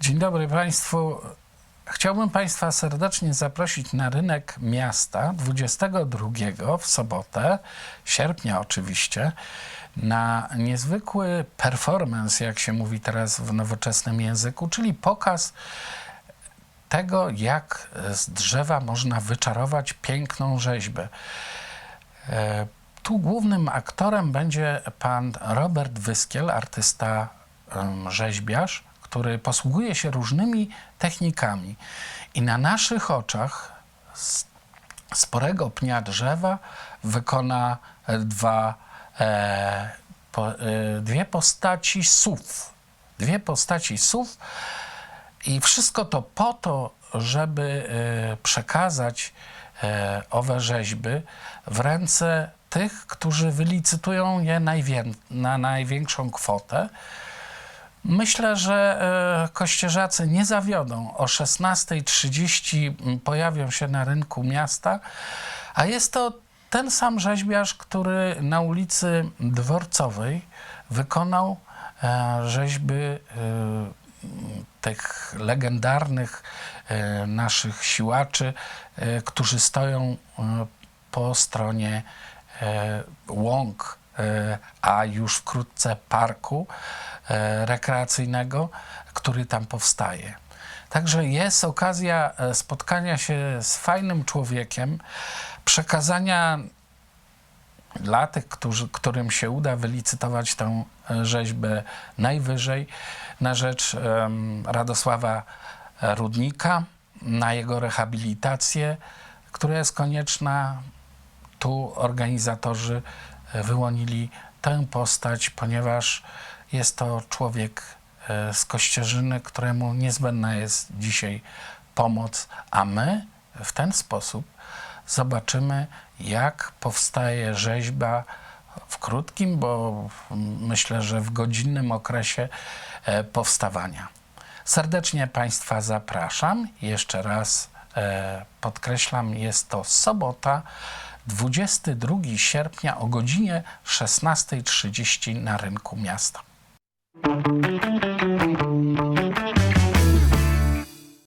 Dzień dobry Państwu. Chciałbym Państwa serdecznie zaprosić na rynek miasta 22 w sobotę, sierpnia oczywiście, na niezwykły performance, jak się mówi teraz w nowoczesnym języku, czyli pokaz tego, jak z drzewa można wyczarować piękną rzeźbę. Tu głównym aktorem będzie pan Robert Wyskiel, artysta rzeźbiarz, który posługuje się różnymi technikami i na naszych oczach z sporego pnia drzewa wykona e, dwa, e, po, e, dwie postaci sów. Dwie postaci sów i wszystko to po to, żeby e, przekazać e, owe rzeźby w ręce tych, którzy wylicytują je najwię- na największą kwotę. Myślę, że e, kościerzacy nie zawiodą. O 16.30 pojawią się na rynku miasta, a jest to ten sam rzeźbiarz, który na ulicy Dworcowej wykonał e, rzeźby e, tych legendarnych naszych siłaczy, którzy stoją po stronie łąk, e, a już wkrótce parku e, rekreacyjnego, który tam powstaje. Także jest okazja e, spotkania się z fajnym człowiekiem, przekazania dla tych, którzy, którym się uda wylicytować tę e, rzeźbę najwyżej na rzecz Radosława Rudnika, na jego rehabilitację, która jest konieczna. Tu organizatorzy e, wyłonili tę postać, ponieważ jest to człowiek e, z Kościerzyny, któremu niezbędna jest dzisiaj pomoc, a my w ten sposób zobaczymy, jak powstaje rzeźba w krótkim, bo myślę, że w godzinnym okresie e, powstawania. Serdecznie Państwa zapraszam. Jeszcze raz podkreślam, jest to sobota, 22 sierpnia o godzinie 16.30 na rynku miasta.